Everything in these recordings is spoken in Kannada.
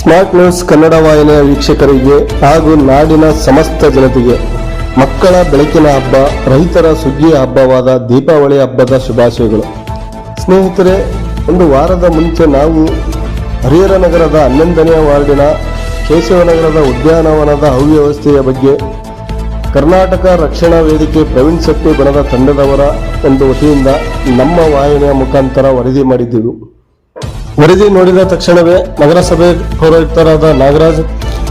ಸ್ಮಾರ್ಟ್ ನ್ಯೂಸ್ ಕನ್ನಡ ವಾಹಿನಿಯ ವೀಕ್ಷಕರಿಗೆ ಹಾಗೂ ನಾಡಿನ ಸಮಸ್ತ ಜನತೆಗೆ ಮಕ್ಕಳ ಬೆಳಕಿನ ಹಬ್ಬ, ರೈತರ ಸುಗ್ಗಿಯ ಹಬ್ಬವಾದ ದೀಪಾವಳಿ ಹಬ್ಬದ ಶುಭಾಶಯಗಳು. ಸ್ನೇಹಿತರೆ, ಒಂದು ವಾರದ ಮುಂಚೆ ನಾವು ಹರಿಹರ ನಗರದ ಹನ್ನೊಂದನೆಯ ವಾರ್ಡಿನ ಕೇಶವನಗರದ ಉದ್ಯಾನವನದ ಅವ್ಯವಸ್ಥೆಯ ಬಗ್ಗೆ ಕರ್ನಾಟಕ ರಕ್ಷಣಾ ವೇದಿಕೆ ಪ್ರವೀಣ್ ಶೆಟ್ಟಿ ಬಣದ ತಂಡದವರ ಒಂದು ವತಿಯಿಂದ ನಮ್ಮ ವಾಹಿನಿಯ ಮುಖಾಂತರ ವರದಿ ಮಾಡಿದ್ದೆವು. ವರದಿ ನೋಡಿದ ತಕ್ಷಣವೇ ನಗರಸಭೆ ಪೌರಾಯುಕ್ತರಾದ ನಾಗರಾಜ್,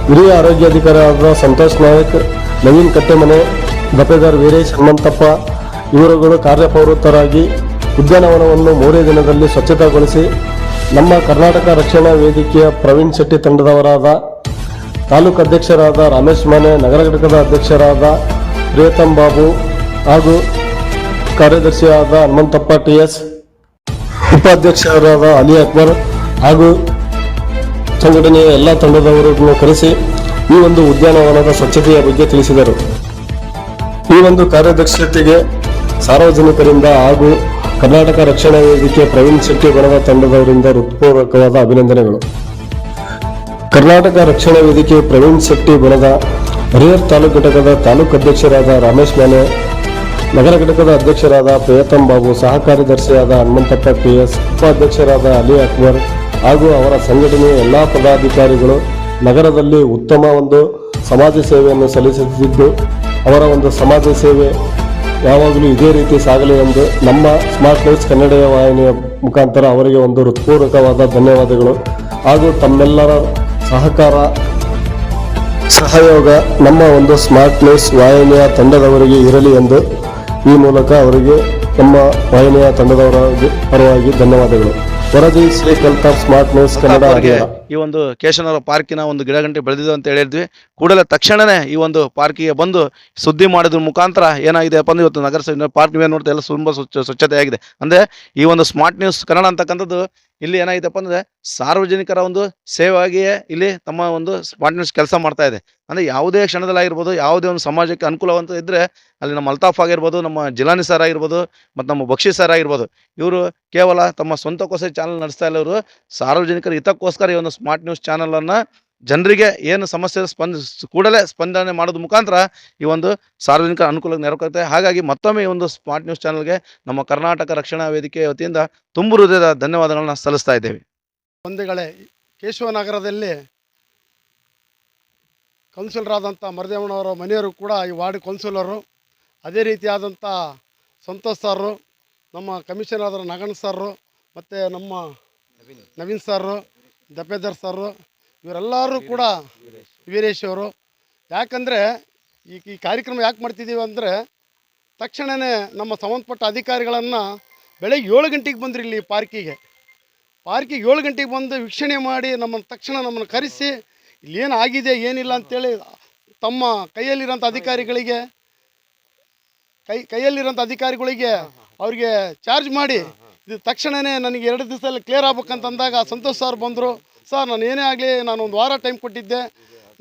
ಹಿರಿಯ ಆರೋಗ್ಯಾಧಿಕಾರಿಯಾದ ಸಂತೋಷ್ ನಾಯಕ್, ನವೀನ್ ಕಟ್ಟೆಮನೆ ದಪೇದಾರ್ ವೀರೇಶ್ ಹನುಮಂತಪ್ಪ ಇವರುಗಳು ಕಾರ್ಯಪ್ರವೃತ್ತರಾಗಿ ಉದ್ಯಾನವನವನ್ನು ಮೂರೇ ದಿನದಲ್ಲಿ ಸ್ವಚ್ಛತಾಗೊಳಿಸಿ ನಮ್ಮ ಕರ್ನಾಟಕ ರಕ್ಷಣಾ ವೇದಿಕೆಯ ಪ್ರವೀಣ್ ಶೆಟ್ಟಿ ತಂಡದವರಾದ, ತಾಲೂಕು ಅಧ್ಯಕ್ಷರಾದ ರಮೇಶ್ ಮಾನೆ, ನಗರ ಘಟಕದ ಅಧ್ಯಕ್ಷರಾದ ಪ್ರಿಯತಂ ಬಾಬು ಹಾಗೂ ಕಾರ್ಯದರ್ಶಿಯಾದ ಹನುಮಂತಪ್ಪ ಟಿ ಎಸ್ ಉಪಾಧ್ಯಕ್ಷರಾದ ಅಲಿ ಅಕ್ಬರ್ ಹಾಗೂ ಸಂಘಟನೆಯ ಎಲ್ಲ ತಂಡದವರನ್ನು ಕರೆಸಿ ಈ ಒಂದು ಉದ್ಯಾನವನದ ಸ್ವಚ್ಛತೆಯ ಬಗ್ಗೆ ತಿಳಿಸಿದರು. ಈ ಒಂದು ಕಾರ್ಯದಕ್ಷತೆಗೆ ಸಾರ್ವಜನಿಕರಿಂದ ಹಾಗೂ ಕರ್ನಾಟಕ ರಕ್ಷಣಾ ವೇದಿಕೆ ಪ್ರವೀಣ್ ಶೆಟ್ಟಿ ಬಣದ ತಂಡದವರಿಂದ ಹೃತ್ಪೂರ್ವಕವಾದ ಅಭಿನಂದನೆಗಳು. ಕರ್ನಾಟಕ ರಕ್ಷಣಾ ವೇದಿಕೆ ಪ್ರವೀಣ್ ಶೆಟ್ಟಿ ಬಣದ ಹರಿಹರ್ ತಾಲೂಕು ಘಟಕದ ತಾಲೂಕು ಅಧ್ಯಕ್ಷರಾದ ರಮೇಶ್ ಮಾನೆ ನಗರ ಘಟಕದ ಅಧ್ಯಕ್ಷರಾದ ಪ್ರಿಯತಂ ಬಾಬು ಸಹ ಕಾರ್ಯದರ್ಶಿಯಾದ ಹನುಮಂತಪ್ಪ ಪಿಎಸ್, ಉಪಾಧ್ಯಕ್ಷರಾದ ಅಲಿ ಅಕ್ಬರ್ ಹಾಗೂ ಅವರ ಸಂಘಟನೆಯ ಎಲ್ಲ ಪದಾಧಿಕಾರಿಗಳು ನಗರದಲ್ಲಿ ಉತ್ತಮ ಒಂದು ಸಮಾಜ ಸೇವೆಯನ್ನು ಸಲ್ಲಿಸುತ್ತಿದ್ದು, ಅವರ ಒಂದು ಸಮಾಜ ಸೇವೆ ಯಾವಾಗಲೂ ಇದೇ ರೀತಿ ಸಾಗಲಿ ಎಂದು ನಮ್ಮ ಸ್ಮಾರ್ಟ್ ನ್ಯೂಸ್ ಕನ್ನಡ ವಾಹಿನಿಯ ಮುಖಾಂತರ ಅವರಿಗೆ ಒಂದು ಹೃತ್ಪೂರ್ವಕವಾದ ಧನ್ಯವಾದಗಳು. ಹಾಗೂ ತಮ್ಮೆಲ್ಲರ ಸಹಕಾರ, ಸಹಯೋಗ ನಮ್ಮ ಒಂದು ಸ್ಮಾರ್ಟ್ ನ್ಯೂಸ್ ವಾಹಿನಿಯ ತಂಡದವರಿಗೆ ಇರಲಿ ಎಂದು ಈ ಮೂಲಕ ಅವರಿಗೆ ನಮ್ಮ ವಾಹಿನಿಯ ತಂಡದವರ ಪರವಾಗಿ ಧನ್ಯವಾದಗಳು. ವರದಿ ಶ್ರೀ ಕಲ್ತಾಫ್ ಸ್ಮಾರ್ಟ್ ನ್ಯೂಸ್ ಕನ್ನಡ ಅವರಿಗೆ ಈ ಒಂದು ಕೇಶನರ ಪಾರ್ಕಿನ ಒಂದು ಗಿಡಗಂಟೆ ಬೆಳೆದಿದೆ ಅಂತ ಹೇಳಿದ್ವಿ. ಕೂಡಲೇ ತಕ್ಷಣನೇ ಈ ಒಂದು ಪಾರ್ಕಿಗೆ ಬಂದು ಸುದ್ದಿ ಮಾಡಿದ್ರ ಮುಖಾಂತರ ಏನಾಗಿದೆ ಅಂದ್ರೆ ಇವತ್ತು ನಗರಸಭೆ ಪಾರ್ಕ್ ನೋಡ್ತಾ ಎಲ್ಲ ತುಂಬ ಸ್ವಚ್ಛ ಸ್ವಚ್ಛತೆ ಆಗಿದೆ ಅಂದ್ರೆ ಈ ಒಂದು ಸ್ಮಾರ್ಟ್ ನ್ಯೂಸ್ ಕನ್ನಡ ಅಂತಕ್ಕಂಥದ್ದು ಇಲ್ಲಿ ಏನಾಗಿದೆಪ್ಪ ಅಂದ್ರೆ ಸಾರ್ವಜನಿಕರ ಒಂದು ಸೇವೆಯಾಗಿಯೇ ಇಲ್ಲಿ ತಮ್ಮ ಒಂದು ಸ್ಮಾರ್ಟ್ ನ್ಯೂಸ್ ಕೆಲಸ ಮಾಡ್ತಾ ಇದೆ. ಅಂದ್ರೆ ಯಾವುದೇ ಕ್ಷಣದಲ್ಲಾಗಿರ್ಬೋದು ಯಾವುದೇ ಒಂದು ಸಮಾಜಕ್ಕೆ ಅನುಕೂಲವಂತ ಇದ್ರೆ ಅಲ್ಲಿ ನಮ್ಮ ಅಲ್ತಾಫ್ ಆಗಿರ್ಬೋದು, ನಮ್ಮ ಜಿಲಾನಿ ಸರ್ ಆಗಿರ್ಬೋದು, ಮತ್ತು ನಮ್ಮ ಬಕ್ಷಿ ಸರ್ ಆಗಿರ್ಬೋದು, ಇವರು ಕೇವಲ ತಮ್ಮ ಸ್ವಂತಕ್ಕೋಸ್ಕರ ಚಾನಲ್ ನಡೆಸ್ತಾ ಇಲ್ಲವರು ಸಾರ್ವಜನಿಕರ ಹಿತಕ್ಕೋಸ್ಕರ ಈ ಒಂದು ಸ್ಮಾರ್ಟ್ ನ್ಯೂಸ್ ಚಾನಲನ್ನು ಜನರಿಗೆ ಏನು ಸಮಸ್ಯೆ ಸ್ಪಂದ, ಕೂಡಲೇ ಸ್ಪಂದನೆ ಮಾಡೋದು ಮುಖಾಂತರ ಈ ಒಂದು ಸಾರ್ವಜನಿಕರ ಅನುಕೂಲಕ್ಕೆ ನೆರವಾಗುತ್ತೆ. ಹಾಗಾಗಿ ಮತ್ತೊಮ್ಮೆ ಈ ಒಂದು ಸ್ಮಾರ್ಟ್ ನ್ಯೂಸ್ ಚಾನಲ್ಗೆ ನಮ್ಮ ಕರ್ನಾಟಕ ರಕ್ಷಣಾ ವೇದಿಕೆ ವತಿಯಿಂದ ತುಂಬು ಹೃದಯದ ಧನ್ಯವಾದಗಳನ್ನು ಸಲ್ಲಿಸ್ತಾ ಇದ್ದೇವೆ. ಬಂಧುಗಳೇ ಕೇಶವನಗರದಲ್ಲಿ ಕೌನ್ಸಿಲರಾದಂಥ ಮರದೇವಣ್ಣವರ ಮನೆಯವರು ಕೂಡ ಈ ವಾರ್ಡ್ ಕೌನ್ಸಿಲರು. ಅದೇ ರೀತಿಯಾದಂಥ ಸಂತೋಷ್ ಸರ್ರು, ನಮ್ಮ ಕಮಿಷನರ್ ಆದ ನಗಣ್ ಸರ್ರು, ಮತ್ತು ನಮ್ಮ ನವೀನ್ ಸರ್ರು ದಪೇದರ್ ಸರ್ರು ಇವರೆಲ್ಲರೂ ಕೂಡ ವೀರೇಶ್ ಅವರು. ಯಾಕಂದರೆ ಈ ಈ ಕಾರ್ಯಕ್ರಮ ಯಾಕೆ ಮಾಡ್ತಿದ್ದೀವಿ ಅಂದರೆ ತಕ್ಷಣವೇ ನಮ್ಮ ಸಂಬಂಧಪಟ್ಟ ಅಧಿಕಾರಿಗಳನ್ನು ಬೆಳಗ್ಗೆ ಏಳು ಗಂಟೆಗೆ ಬಂದ್ರಿ ಇಲ್ಲಿ ಪಾರ್ಕಿಗೆ. ಪಾರ್ಕಿಗೆ ಏಳು ಗಂಟೆಗೆ ಬಂದು ವೀಕ್ಷಣೆ ಮಾಡಿ ನಮ್ಮನ್ನು ತಕ್ಷಣ ನಮ್ಮನ್ನು ಕರೆಸಿ ಇಲ್ಲೇನು ಆಗಿದೆ, ಏನಿಲ್ಲ ಅಂತೇಳಿ ತಮ್ಮ ಕೈಯಲ್ಲಿರೋಂಥ ಅಧಿಕಾರಿಗಳಿಗೆ, ಕೈ, ಕೈಯಲ್ಲಿರೋಂಥ ಅಧಿಕಾರಿಗಳಿಗೆ ಅವ್ರಿಗೆ ಚಾರ್ಜ್ ಮಾಡಿ, ಇದು ತಕ್ಷಣವೇ ನನಗೆ ಎರಡು ದಿವಸದಲ್ಲಿ ಕ್ಲಿಯರ್ ಆಗ್ಬೇಕಂತಂದಾಗ ಸಂತೋಷ್ ಸರ್ ಬಂದರು. ಸರ್, ನಾನು ಏನೇ ಆಗಲಿ ನಾನು ಒಂದು ವಾರ ಟೈಮ್ ಕೊಟ್ಟಿದ್ದೆ.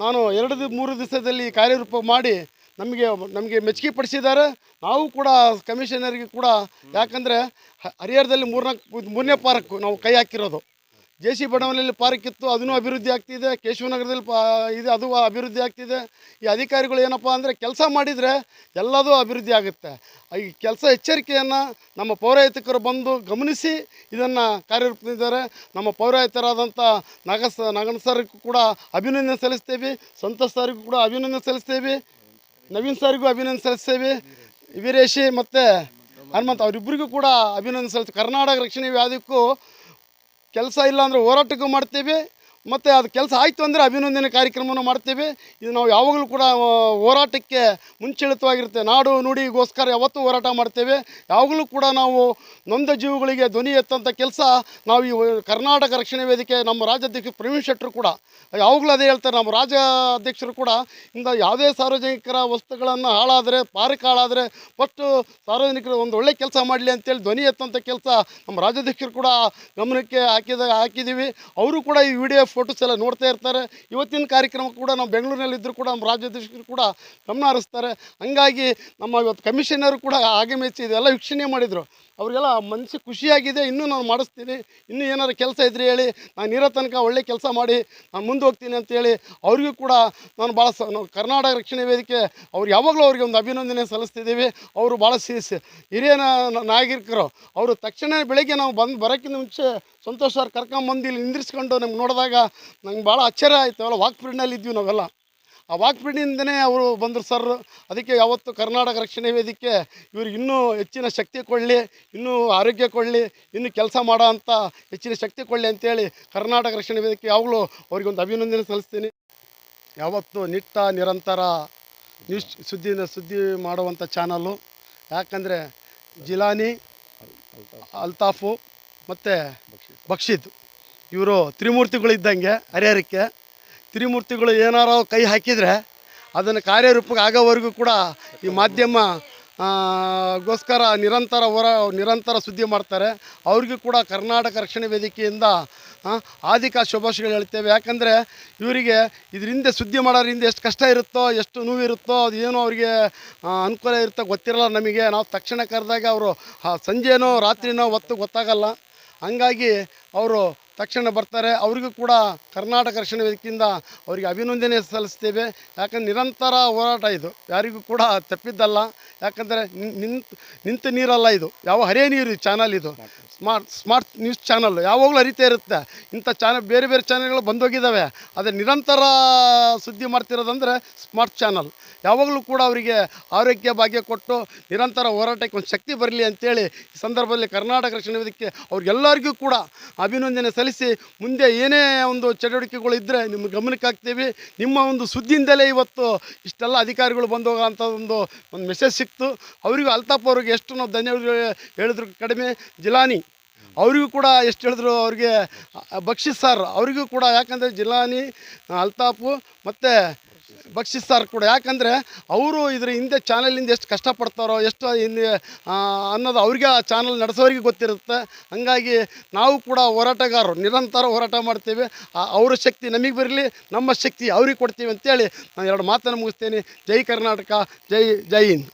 ನಾನು ಎರಡು ಮೂರು ದಿವಸದಲ್ಲಿ ಕಾರ್ಯರೂಪ ಮಾಡಿ ನಮಗೆ ನಮಗೆ ಮೆಚ್ಚುಗೆ ಪಡಿಸಿದ್ದಾರೆ ನಾವು ಕೂಡ ಕಮಿಷನರ್ಗೆ ಕೂಡ ಯಾಕಂದರೆ ಹರಿಹರದಲ್ಲಿ ಮೂರ್ನಾಲ್ಕು ಮೂರನೇ ಪಾರ್ಕ್ ನಾವು ಕೈ ಹಾಕಿರೋದು. ಜೆ ಸಿ ಬಡಾವಣೆಯಲ್ಲಿ ಪಾರ್ಕ್ ಇತ್ತು, ಅದನ್ನು ಅಭಿವೃದ್ಧಿ ಆಗ್ತಿದೆ. ಕೇಶವನಗರದಲ್ಲಿ ಪಾ, ಇದೆ ಅದು ಅಭಿವೃದ್ಧಿ ಆಗ್ತಿದೆ. ಈ ಅಧಿಕಾರಿಗಳು ಏನಪ್ಪ ಅಂದರೆ ಕೆಲಸ ಮಾಡಿದರೆ ಎಲ್ಲದೂ ಅಭಿವೃದ್ಧಿ ಆಗುತ್ತೆ. ಈ ಕೆಲಸ ಎಚ್ಚರಿಕೆಯನ್ನು ನಮ್ಮ ಪೌರಾಯುಕ್ತರು ಬಂದು ಗಮನಿಸಿ ಇದನ್ನು ಕಾರ್ಯರೂಪಿಸಿದ್ದಾರೆ ನಮ್ಮ ಪೌರಾಯುಕ್ತರಾದಂಥ ನಗಸ ನಗನ ಸರ್ಗೂ ಕೂಡ ಅಭಿನಂದನೆ ಸಲ್ಲಿಸ್ತೇವೆ. ಸಂತೋಷ್ ಸರ್ಗೂ ಕೂಡ ಅಭಿನಂದನೆ ಸಲ್ಲಿಸ್ತೇವೆ. ನವೀನ್ ಸರ್ಗೂ ಅಭಿನಂದನೆ ಸಲ್ಲಿಸ್ತೇವೆ. ವೀರೇಶಿ ಮತ್ತು ಹನುಮಂತ, ಅವರಿಬ್ಬರಿಗೂ ಕೂಡ ಅಭಿನಂದನೆ ಸಲ್ಲಿಸ್ತೀವಿ. ಕರ್ನಾಟಕ ರಕ್ಷಣೆ ಯಾವುದಕ್ಕೂ ಕೆಲಸ ಇಲ್ಲ ಅಂದರೆ ಹೋರಾಟಕ್ಕೂ ಮಾಡ್ತೀವಿ. ಮತ್ತು ಅದು ಕೆಲಸ ಆಯಿತು ಅಂದರೆ ಅಭಿನಂದನೆ ಕಾರ್ಯಕ್ರಮವನ್ನು ಮಾಡ್ತೇವೆ. ಇದು ನಾವು ಯಾವಾಗಲೂ ಕೂಡ ಹೋರಾಟಕ್ಕೆ ಮುಂಚಿಳಿತವಾಗಿರುತ್ತೆ. ನಾಡು ನುಡಿಗೋಸ್ಕರ ಯಾವತ್ತೂ ಹೋರಾಟ ಮಾಡ್ತೇವೆ. ಯಾವಾಗಲೂ ಕೂಡ ನಾವು ನೊಂದ ಜೀವಗಳಿಗೆ ಧ್ವನಿ ಎತ್ತಂಥ ಕೆಲಸ ನಾವು ಈ ಕರ್ನಾಟಕ ರಕ್ಷಣೆ ವೇದಿಕೆ, ನಮ್ಮ ರಾಜ್ಯಾಧ್ಯಕ್ಷ ಪ್ರವೀಣ್ ಶೆಟ್ಟರು ಕೂಡ, ಯಾವಾಗಲೂ ಅದೇ ಹೇಳ್ತಾರೆ. ನಮ್ಮ ರಾಜ್ಯಾಧ್ಯಕ್ಷರು ಕೂಡ ಇಂದ ಯಾವುದೇ ಸಾರ್ವಜನಿಕರ ವಸ್ತುಗಳನ್ನು ಹಾಳಾದರೆ ಪಾರ್ಕ್ ಹಾಳಾದರೆ ಫಸ್ಟು ಸಾರ್ವಜನಿಕರು ಒಂದು ಒಳ್ಳೆ ಕೆಲಸ ಮಾಡಲಿ ಅಂತೇಳಿ ಧ್ವನಿ ಎತ್ತಂಥ ಕೆಲಸ ನಮ್ಮ ರಾಜ್ಯಾಧ್ಯಕ್ಷರು ಕೂಡ ಗಮನಕ್ಕೆ ಹಾಕಿದ ಹಾಕಿದ್ದೀವಿ ಅವರು ಕೂಡ ಈ ವಿಡಿಯೋ ಫೋಟೋಸ್ ಎಲ್ಲ ನೋಡ್ತಾ ಇರ್ತಾರೆ. ಇವತ್ತಿನ ಕಾರ್ಯಕ್ರಮ ಕೂಡ ನಾವು ಬೆಂಗಳೂರಿನಲ್ಲಿದ್ದರೂ ಕೂಡ ನಮ್ಮ ರಾಜ್ಯಾಧ್ಯಕ್ಷರು ಕೂಡ ಗಮನ ಹರಿಸ್ತಾರೆ. ಹಂಗಾಗಿ ನಮ್ಮ ಇವತ್ತು ಕಮಿಷನರು ಕೂಡ ಆಗಮಿಸಿ ಇದೆಲ್ಲ ವೀಕ್ಷಣೆ ಮಾಡಿದರು. ಅವರಿಗೆಲ್ಲ ಮನಸ್ಸಿಗೆ ಖುಷಿಯಾಗಿದೆ, ಇನ್ನೂ ನಾನು ಮಾಡಿಸ್ತೀನಿ, ಇನ್ನೂ ಏನಾರು ಕೆಲಸ ಇದ್ರೆ ಹೇಳಿ, ನಾನು ಇರೋ ತನಕ ಒಳ್ಳೆ ಕೆಲಸ ಮಾಡಿ, ನಾನು ಮುಂದೆ ಹೋಗ್ತೀನಿ ಅಂತೇಳಿ ಅವ್ರಿಗೂ ಕೂಡ ನಾನು ಭಾಳ ಸ ಕರ್ನಾಟಕ ರಕ್ಷಣೆ ವೇದಿಕೆ, ಅವ್ರು ಯಾವಾಗಲೂ ಅವ್ರಿಗೆ ಒಂದು ಅಭಿನಂದನೆ ಸಲ್ಲಿಸ್ತಿದ್ದೀವಿ. ಅವರು ಭಾಳ ಸಿ ಹಿರಿಯ ನಾಗರಿಕರು, ಅವರು ತಕ್ಷಣ ಬೆಳಗ್ಗೆ ನಾವು ಬಂದು ಬರೋಕ್ಕಿಂತ ಮುಂಚೆ ಸಂತೋಷ್ ಸರ್ ಕರ್ಕೊಂಬಂದು ಇಲ್ಲಿ ನಿಂದಿರ್ಸ್ಕೊಂಡು ನಮ್ಗೆ ನೋಡಿದಾಗ ನಂಗೆ ಭಾಳ ಆಶ್ಚರ್ಯ ಆಯಿತು. ಅವೆಲ್ಲ ವಾಕ್ ಫ್ರೀಡ್ನಲ್ಲಿ ಇದ್ವಿ ನಾವೆಲ್ಲ. ಆ ವಾಕ್ ಅವರು ಬಂದರು ಸರ್. ಅದಕ್ಕೆ ಯಾವತ್ತು ಕರ್ನಾಟಕ ರಕ್ಷಣೆ ವೇದಿಕೆ ಇವ್ರಿಗೆ ಇನ್ನೂ ಹೆಚ್ಚಿನ ಶಕ್ತಿ ಕೊಡಲಿ, ಇನ್ನೂ ಆರೋಗ್ಯ ಕೊಡಲಿ, ಇನ್ನೂ ಕೆಲಸ ಮಾಡೋ ಅಂತ ಹೆಚ್ಚಿನ ಶಕ್ತಿ ಕೊಡಲಿ ಅಂತೇಳಿ ಕರ್ನಾಟಕ ರಕ್ಷಣೆ ವೇದಿಕೆ ಯಾವಾಗಲೂ ಅವ್ರಿಗೆ ಒಂದು ಅಭಿನಂದನೆ ಸಲ್ಲಿಸ್ತೀನಿ. ಯಾವತ್ತು ನಿಟ್ಟ, ನಿರಂತರ ನ್ಯೂಸ್ ಸುದ್ದಿನ ಸುದ್ದಿ ಮಾಡುವಂಥ ಚಾನಲ್ಲು, ಯಾಕಂದರೆ ಜಿಲಾನಿ, ಅಲ್ತಾಫು ಮತ್ತು ಬಕ್ಷಿದ್. ಇವರು ತ್ರಿಮೂರ್ತಿಗಳಿದ್ದಂಗೆ ಹರಿಹರಕ್ಕೆ. ತ್ರಿಮೂರ್ತಿಗಳು ಏನಾರೋ ಕೈ ಹಾಕಿದರೆ ಅದನ್ನು ಕಾರ್ಯರೂಪಕ್ಕೆ ಆಗೋವರೆಗೂ ಕೂಡ ಈ ಮಾಧ್ಯಮ ಗೋಸ್ಕರ ನಿರಂತರ ಹೊರ, ನಿರಂತರ ಸುದ್ದಿ ಮಾಡ್ತಾರೆ. ಅವ್ರಿಗೂ ಕೂಡ ಕರ್ನಾಟಕ ರಕ್ಷಣೆ ವೇದಿಕೆಯಿಂದ ಆದಿಕಾ ಶುಭಾಶಯಗಳು ಹೇಳ್ತೇವೆ. ಯಾಕಂದರೆ ಇವರಿಗೆ ಇದರಿಂದ ಸುದ್ದಿ ಮಾಡೋರಿಂದ ಎಷ್ಟು ಕಷ್ಟ ಇರುತ್ತೋ, ಎಷ್ಟು ನೋವಿರುತ್ತೋ, ಅದು ಏನೋ ಅವರಿಗೆ ಅನುಕೂಲ ಇರುತ್ತೋ ಗೊತ್ತಿರಲ್ಲ ನಮಗೆ. ನಾವು ತಕ್ಷಣ ಕರೆದಾಗ ಅವರು ಸಂಜೆನೋ ರಾತ್ರಿನೋ ಹೊತ್ತು ಗೊತ್ತಾಗಲ್ಲ. ಹಂಗಾಗಿ ಅವರು ತಕ್ಷಣ ಬರ್ತಾರೆ. ಅವರಿಗೂ ಕೂಡ ಕರ್ನಾಟಕ ರಕ್ಷಣಾ ವೇದಿಕೆಯಿಂದ ಅವರಿಗೆ ಅಭಿನಂದನೆ ಸಲ್ಲಿಸ್ತೇವೆ. ಯಾಕಂದ್ರೆ ನಿರಂತರ ಹೋರಾಟ ಇದು. ಯಾರಿಗೂ ಕೂಡ ತಪ್ಪಿದ್ದಲ್ಲ. ಯಾಕಂದರೆ ನಿಂತು ನಿಂತು ನೀರಲ್ಲ ಇದು. ಯಾವ ಹರಿಯ ನೀರು ಚಾನಲ್ ಇದು. ಸ್ಮಾರ್ಟ್ ಸ್ಮಾರ್ಟ್ ನ್ಯೂಸ್ ಚಾನಲ್ ಯಾವಾಗಲೂ ಹರಿತಾ ಇರುತ್ತೆ. ಇಂಥ ಚಾನಲ್ ಬೇರೆ ಬೇರೆ ಚಾನಲ್ಗಳು ಬಂದೋಗಿದ್ದಾವೆ. ಆದರೆ ನಿರಂತರ ಸುದ್ದಿ ಮಾಡ್ತಿರೋದಂದರೆ ಸ್ಮಾರ್ಟ್ ಚಾನಲ್ ಯಾವಾಗಲೂ ಕೂಡ ಅವರಿಗೆ ಆರೋಗ್ಯ ಭಾಗ್ಯ ಕೊಟ್ಟು ನಿರಂತರ ಹೋರಾಟಕ್ಕೆ ಒಂದು ಶಕ್ತಿ ಬರಲಿ ಅಂತೇಳಿ ಈ ಸಂದರ್ಭದಲ್ಲಿ ಕರ್ನಾಟಕ ರಕ್ಷಣೆ ವೇದಿಕೆ ಅವ್ರಿಗೆಲ್ಲರಿಗೂ ಕೂಡ ಅಭಿನಂದನೆ ಸಲ್ಲಿಸಿ ಮುಂದೆ ಏನೇ ಒಂದು ಚಟುವಟಿಕೆಗಳು ಇದ್ದರೆ ನಿಮ್ಮ ಗಮನಕ್ಕೆ ಹಾಕ್ತೀವಿ. ನಿಮ್ಮ ಒಂದು ಸುದ್ದಿಯಿಂದಲೇ ಇವತ್ತು ಇಷ್ಟೆಲ್ಲ ಅಧಿಕಾರಿಗಳು ಬಂದು ಹೋಗೋಂಥ ಒಂದು ಒಂದು ಮೆಸೇಜ್ ಸಿಕ್ತು. ಅವರಿಗೂ ಅಲ್ತಾಪ್ ಅವ್ರಿಗೆ ಎಷ್ಟು ನಾವು ಧನ್ಯವಾದ ಹೇಳಿದ್ರು ಕಡಿಮೆ. ಜಿಲಾನಿ, ಅವರಿಗೂ ಕೂಡ ಎಷ್ಟು ಹೇಳಿದ್ರು ಅವ್ರಿಗೆ ಬಕ್ಷಿಸ್ ಸರ್, ಅವರಿಗೂ ಕೂಡ ಯಾಕಂದರೆ ಜಿಲಾನಿ ಅಲ್ತಾಪು ಮತ್ತು ಬಕ್ಷಿಸ್ ಸರ್ ಕೂಡ. ಯಾಕಂದರೆ ಅವರು ಇದ್ರ ಹಿಂದೆ ಚಾನಲಿಂದ ಎಷ್ಟು ಕಷ್ಟಪಡ್ತಾರೋ, ಎಷ್ಟು ಹಿಂದೆ ಅನ್ನೋದು ಅವ್ರಿಗೆ ಆ ಚಾನಲ್ ನಡೆಸೋರಿಗೆ ಗೊತ್ತಿರುತ್ತೆ. ಹಂಗಾಗಿ ನಾವು ಕೂಡ ಹೋರಾಟಗಾರರು, ನಿರಂತರ ಹೋರಾಟ ಮಾಡ್ತೇವೆ. ಅವ್ರ ಶಕ್ತಿ ನಮಗೆ ಬರಲಿ, ನಮ್ಮ ಶಕ್ತಿ ಅವ್ರಿಗೆ ಕೊಡ್ತೀವಿ ಅಂತೇಳಿ ನಾನು ಎರಡು ಮಾತನ್ನು ಮುಗಿಸ್ತೇನೆ. ಜೈ ಕರ್ನಾಟಕ, ಜೈ ಜೈ ಹಿಂದ್.